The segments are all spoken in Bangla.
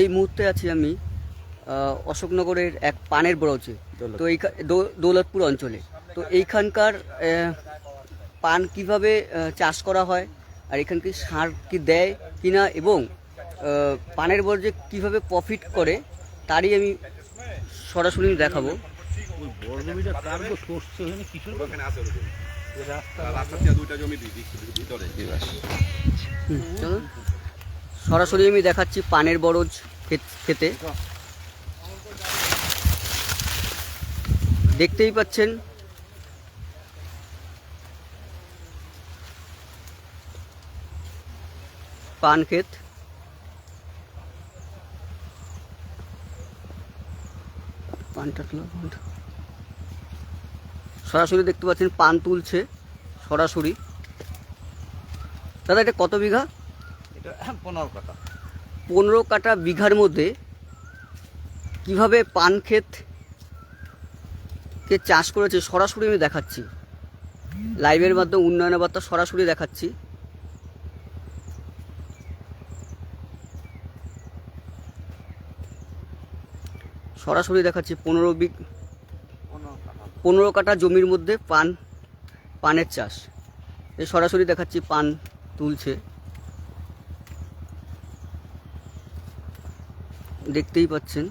এই মুহূর্তে আছি আমি অশোকনগরের এক পানের বরজে তো এই দৌলতপুর অঞ্চলে। তো এইখানকার পান কীভাবে চাষ করা হয় আর এখানকে সার কি দেয় কিনা এবং পানের বর্জ্যে কীভাবে প্রফিট করে তারই আমি সরাসরি দেখাবো। রাস্তা দুইটা জমি ভিতরে। চলো। সরাসরি আমি দেখাচ্ছি পানের বরজ খেতে দেখতেই পাচ্ছেন। পান ক্ষেত। পানটা সরাসরি দেখতে পাচ্ছেন, পান তুলছে সরাসরি। দাদা, এটা কত বিঘা? পনেরো কাটা পনেরো কাটা বিঘার মধ্যে কীভাবে পান ক্ষেত কে চাষ করেছে সরাসরি আমি দেখাচ্ছি। লাইভের মাধ্যমে উন্নয়নের বার্তা সরাসরি দেখাচ্ছি। সরাসরি দেখাচ্ছি পনেরো বিঘ পনেরো কাটা জমির মধ্যে পান পানের চাষ। এই সরাসরি দেখাচ্ছি পান তুলছে। দেখতেই পাচ্ছেন।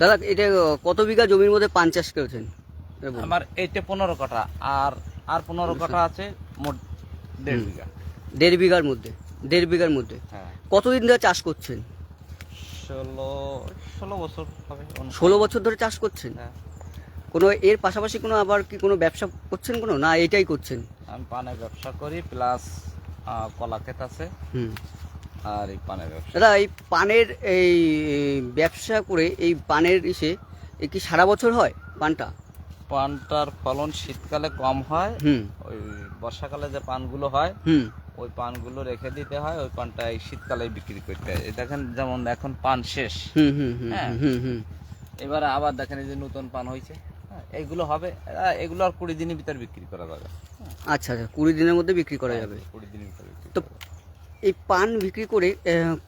দাদা এটা কত বিঘা জমির মধ্যে পান চাষ করেছেন। আমার এইটা পনেরো কাটা আর আর পনেরো কাটা আছে মোট দেড় বিঘা। দেড় বিঘার মধ্যে দেড় বিঘার মধ্যে। হ্যাঁ। কতদিন ধরে চাষ করছেন? ষোলো ষোলো বছর হবে ষোলো বছর ধরে চাষ করছেন? হ্যাঁ। কোনো এর পাশাপাশি কোনো আবার কি কোনো ব্যবসা করছেন কোনো না এটাই করছেন? আমি পানের ব্যবসা করি প্লাস কলা ক্ষেত আছে। হুম। আর এই পানের ব্যবসা। দাদা এই পানের এই ব্যবসা করে এই পানের ইসে এ কি সারা বছর হয় পানটা? পানটার ফলন শীতকালে কম হয়। হুম। ওই বর্ষাকালে যে পানগুলো হয় হুম। ওই পানগুলো রেখে দিতে হয় ওই পানটা এই শীতকালে বিক্রি করতে হয়। দেখেন যেমন এখন পান শেষ। হুম হুম হুম হ্যাঁ। হুম হুম এবারে আবার দেখেন এই যে নতুন পান হয়েছে হ্যাঁ, এইগুলো হবে এগুলো আর কুড়ি দিনের ভিতর বিক্রি করা যাবে। হ্যাঁ, আচ্ছা আচ্ছা কুড়ি দিনের মধ্যে বিক্রি করা যাবে। কুড়ি দিনের ভিতর তো এই পান বিক্রি করে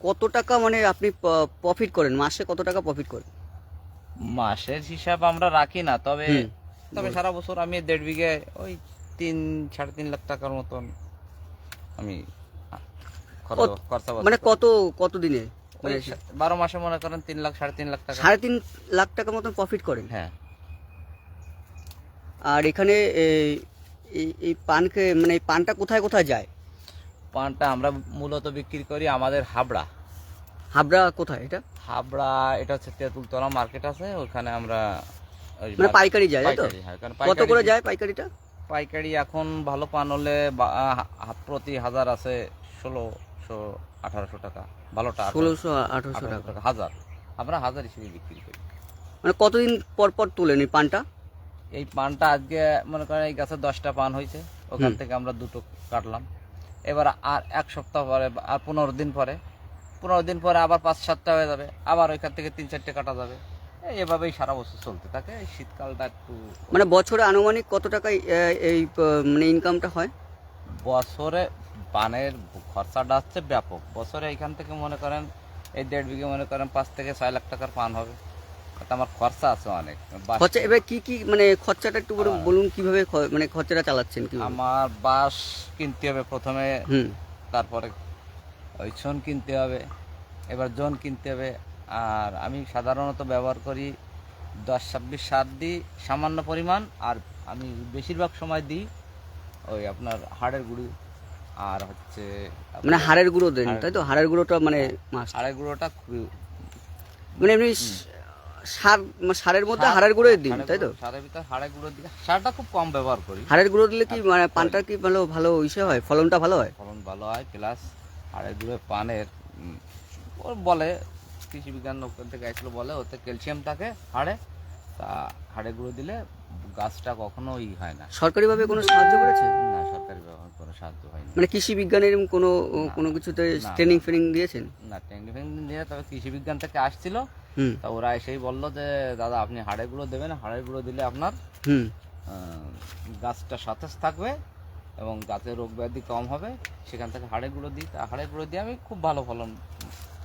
কত টাকা মানে আপনি প্রফিট করেন? মাসে কত টাকা প্রফিট করেন? মাসের হিসাব আমরা রাখি না তবে তবে সারা বছর আমি দেড় বিঘে ওই তিন সাড়ে তিন লাখ টাকার মতন আমি কত- মানে কত কত দিনে? মানে বারো মাসে মনে করেন তিন লাখ সাড়ে তিন লাখ টাকা। সাড়ে তিন লাখ টাকা মতন প্রফিট করেন? হ্যাঁ। আর এখানে এই পানকে মানে পানটা কোথায় কোথায় যায়? পানটা আমরা মূলত বিক্রি করি আমাদের হাবড়া। হাবড়া কোথায় এটা? হাবড়া এটা হচ্ছে তেঁতুলতলা মার্কেট আছে ওখানে আমরা মানে পাইকারি যায় তাই তো? কত করে যায় পাইকারিটা? পাইকারি এখন ভালো পান হলে প্রতি হাজার আছে ষোলোশো আঠারোশো টাকা। ভালোটা ষোলোশো আঠারোশো টাকা। হাজার। আমরা হাজার হিসেবে বিক্রি করি। মানে কতদিন পর পর তোলেন এই পানটা? এই পানটা আজকে মনে করেন এই গাছে দশটা পান হয়েছে। ওখান থেকে আমরা দুটো কাটলাম। এবার আর এক সপ্তাহ পরে আর পনেরো দিন পরে। পনেরো দিন পরে আবার পাঁচ সাতটা হয়ে যাবে। আবার ওইখান থেকে তিন চারটে কাটা যাবে। এভাবেই সারা বছর চলতে থাকে শীতকালটা একটু মানে বছরে আনুমানিক কত টাকায় এই মানে ইনকামটা হয়? বছরে পানের খরচাটা হচ্ছে ব্যাপক। বছরে এখান থেকে মনে করেন এই দেড় বিঘে মনে করেন পাঁচ থেকে ছয় লাখ টাকার পান হবে। আমার খরচা আছে অনেক। খরচা এবার কি কি মানে খরচাটা একটু বলুন- বলুন কীভাবে মানে খরচাটা চালাচ্ছেন কি আমার বাঁশ কিনতে হবে প্রথমে তারপরে ওই জন কিনতে হবে এবার জন কিনতে হবে আর আমি সাধারণত ব্যবহার করি দশ ছাব্বিশ সার দিই সামান্য পরিমাণ আর আমি বেশিরভাগ সময় দিই ওই আপনার হাড়ের গুঁড়ি আর হচ্ছে মানে হাড়ের গুঁড়ো দেন তাই তো? হাড়ের গুঁড়োটা মানে হাড়ের গুঁড়োটা খুবই মানে এমনি সার মানে সারের মধ্যে হাড়ের গুঁড়ো দিন তাই তো? সারের ভিতর হাড়ের গুঁড়ো দিকে সারটা খুব কম ব্যবহার করি। হাড়ের গুঁড়ো দিলে কি মানে পানটা কি ভালো ভালো ইসে হয়? ফলনটা ভালো হয়? ফলন ভালো হয় প্লাস হাড়ের গুঁড়ো পানের বলে কৃষি বিজ্ঞান থেকে আসলে বলে ওতে ক্যালসিয়াম থাকে হাড়ে তা হাড়ে গুঁড়ো দিলে গাছটা কখনো ই হয় না। সরকারিভাবে কোনো সাহায্য করেছে? না সরকারি ব্যবহার করে সাহায্য হয়নি। মানে কৃষি বিজ্ঞানের কোনো কোনো কিছুতে ট্রেনিং। ফ্রেনিং দিয়েছেন? না ট্রেনিং ফ্যাঙ্কি দিয়ে তবে কৃষি বিজ্ঞান থেকে আসছিল। তা ওরা এসেই বলল যে দাদা আপনি হাড়ে গুঁড়ো দেবেন হাড়ের গুঁড়ো দিলে আপনার গাছটা সতেজ থাকবে এবং গাছের রোগ ব্যাধি কম হবে। সেখান থেকে হাড়ে গুঁড়ো দিই। তা হাড়ে গুঁড়ো দিয়ে আমি খুব ভালো ফলন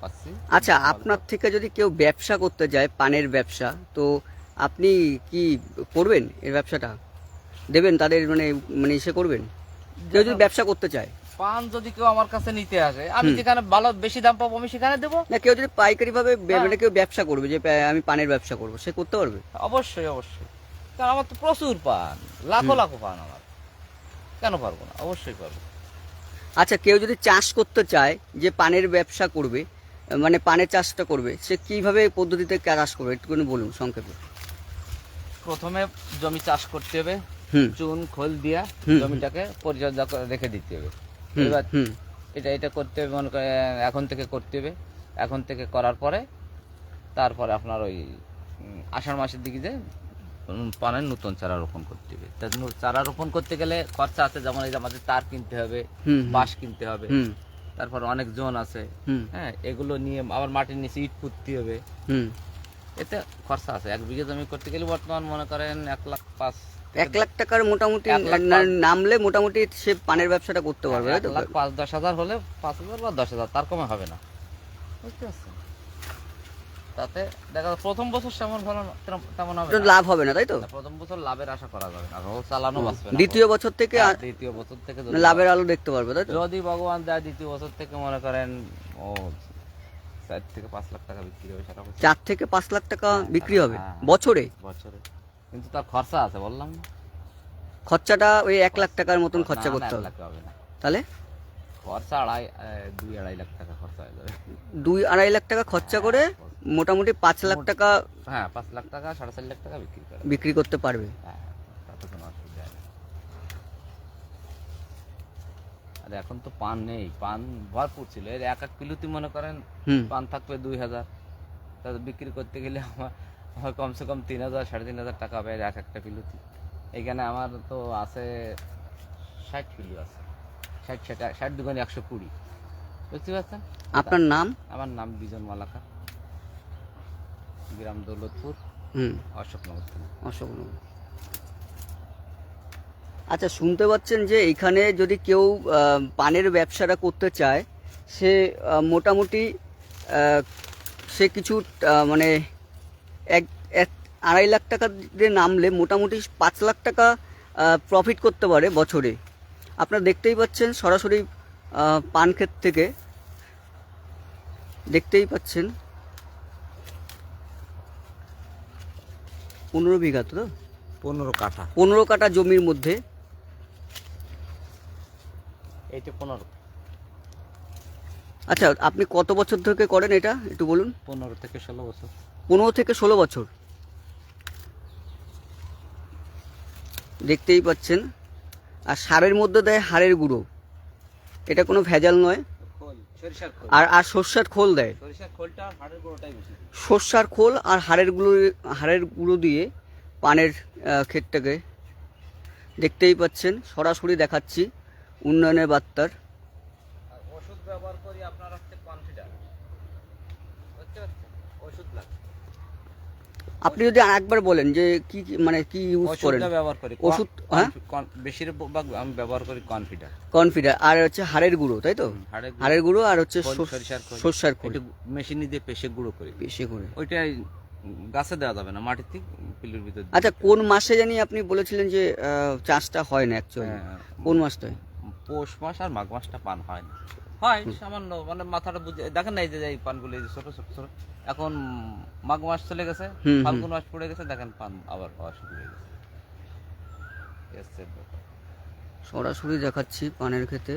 পাচ্ছি। আচ্ছা আপনার থেকে যদি কেউ ব্যবসা করতে যায় পানের ব্যবসা তো আপনি কি করবেন এই ব্যবসাটা? দেবেন তাদের মানে মানে ইসে করবেন? কেউ যদি ব্যবসা করতে চায়। পান যদি কেউ আমার কাছে নিতে আসে আমি যেখানে ভালো বেশি দাম পাবো আমি সেখানে দেবো? না কেউ যদি পাইকারি ভাবে। মানে কেউ ব্যবসা করবে যে আমি পানের ব্যবসা করব সে করতে পারবে? অবশ্যই অবশ্যই। কারণ আমার তো প্রচুর পান লাখো লাখো পান আমার। কেন পারব না? অবশ্যই পারব। আচ্ছা কেউ যদি চাষ করতে চায় যে পানের ব্যবসা করবে মানে পানের চাষটা করবে সে কীভাবে পদ্ধতিতে চাষ করবে একটুখানি বলুন সংক্ষেপে। প্রথমে জমি চাষ করতে হবে চুন খোল দিয়া জমিটাকে পরিচর্যা করে রেখে দিতে হবে। এবার এটা এটা করতে হবে মনে করেন এখন থেকে করতে হবে। এখন থেকে করার পরে তারপরে আপনার ওই আষাঢ় মাসের দিকে যে পানের নতুন চারা রোপণ করতে হবে। চারা রোপণ করতে গেলে খরচা আছে যেমন এই যে আমাদের তার কিনতে হবে বাঁশ কিনতে হবে। তারপর অনেক জোন আছে। হ্যাঁ এগুলো নিয়ে আবার মাটির নিচে ইট পুঁততে হবে। হুম। এতে খরচা আছে। এক বিঘে জমি করতে গেলে বর্তমান মনে করেন এক লাখ পাঁচ এক লাখ টাকার মোটামুটি নামলে মোটামুটি সে পানের ব্যবসাটা করতে পারবে এক লাখ পাঁচ দশ হাজার হলে পাঁচ হাজার বা দশ হাজার তার কমে হবে না। বুঝতে পারছেন? তাতে দেখা যাচ্ছে প্রথম বছর তেমন ভালো তেমন- হবে না। লাভ হবে না তাই তো? না, প্রথম বছর লাভের আশা করা যাবে না রোজ চালানো বাঁচবে না। দ্বিতীয় বছর থেকে হ্যাঁ, আ- দ্বিতীয় বছর থেকে যদি লাভের আলো দেখতে পারবে তাই তো? যদি ভগবান দেয় দ্বিতীয় বছর থেকে মনে করেন ও চার থেকে পাঁচ লাখ টাকা বিক্রি হবে সেটা চার থেকে পাঁচ লাখ টাকা বিক্রি হবে? হ্যাঁ। বছরে? বছরে। কিন্তু তার খরচা আছে বললাম না। খরচাটা ওই এক লাখ টাকার মতন না, খরচা না, করতে এক হবে। লাখ হবে না। তাহলে? খরচা আড়াই দুই আড়াই লাখ টাকা খরচা হয়ে যাবে। দুই আড়াই লাখ টাকা খরচা করে মোটামুটি পাঁচ লাখ টাকা হ্যাঁ পাঁচ লাখ টাকা সাড়ে চার লাখ টাকা বিক্রি করে। বিক্রি করতে পারবে। হ্যাঁ তাতে কোনো অসুবিধা নেই। আর এখন তো পান নেই। পান ভরপুর ছিল। এর এক এক কিলোতে মনে করেন পান থাকবে দুই হাজার। তাতে বিক্রি করতে গেলে আমার আমার কমসে কম তিন হাজার সাড়ে তিন হাজার টাকা পাই এক একটা কিলোতে। এখানে আমার তো আছে ষাট কিলো আছে। ষাট ষাট ষাট দুগুণে একশো কুড়ি। বুঝতে পারছেন? আপনার নাম? আমার নাম বিজন মালাকা। গ্রাম দৌলতপুর। হুম। অশোকনগর অশোকনগর। আচ্ছা শুনতে পাচ্ছেন যে এখানে যদি কেউ পানের ব্যবসাটা করতে চায় সে মোটামুটি সে কিছু মানে এক এক আড়াই লাখ টাকা দিয়ে নামলে মোটামুটি পাঁচ লাখ টাকা প্রফিট করতে পারে বছরে। আপনারা দেখতেই পাচ্ছেন সরাসরি পান ক্ষেত থেকে। দেখতেই পাচ্ছেন। পনেরো বিঘা তো পনেরো কাঠা। পনেরো কাটা জমির মধ্যে। এইটা পনেরো। আচ্ছা আপনি কত বছর থেকে করেন এটা? একটু বলুন। পনেরো থেকে ষোলো বছর। পনেরো থেকে ষোলো বছর। দেখতেই পাচ্ছেন। আর সারের মধ্যে দেয় হাড়ের গুঁড়ো। এটা কোনো ভেজাল নয়। আর আর সর্ষার খোল দেয়। সরিষার খোল আর হাড়ের গুঁড়ো হাড়ের গুঁড়ো দিয়ে পানের ক্ষেতটাকে দেখতেই পাচ্ছেন। সরাসরি দেখাচ্ছি উন্নয়নের বার্তার। ওষুধ ব্যবহার করি আপনার হচ্ছে কনফিডার বুঝতে পারছেন? ওষুধ লাগে আপনি যদি একবার বলেন যে কি কি- মানে কি ইউজ করেন? ওষুধটা ব্যবহার করি। ওষুধ, হ্যাঁ? বেশিরভাগ আমি ব্যবহার করি কনফিডার। কনফিডার। আর হচ্ছে হাড়ের গুঁড়ো তাই তো? হাড়ের হাড়ের গুঁড়ো আর হচ্ছে খোল, সর- সরিষার খোল। সর্ষার খোল। একটু মেশিনে দিয়ে পেশে গুঁড়ো করি। বেশি করে ওইটাই গাছে দেওয়া যাবে না মাটিতে পিলুর ভিতর দিয়ে আচ্ছা দিতে কোন মাসে জানি আপনি বলেছিলেন যে আহ, চাষটা হয় না অ্যাকচুয়ালি হ্যাঁ, কোন মাসটায়? পৌষ মাস আর মাঘ মাসটা পান হয় না। হয় সামান্য মানে মাথাটা বুঝে দেখেন না এই যে এই পানগুলো এই যে ছোট ছোট ছোট। এখন মাঘ মাস চলে গেছে। ফাল্গুন মাস পড়ে গেছে দেখেন পান আবার হওয়া শুরু হয়ে গেছে। সরাসরি দেখাচ্ছি পানের ক্ষেতে।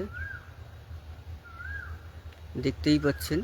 দেখতেই পাচ্ছেন।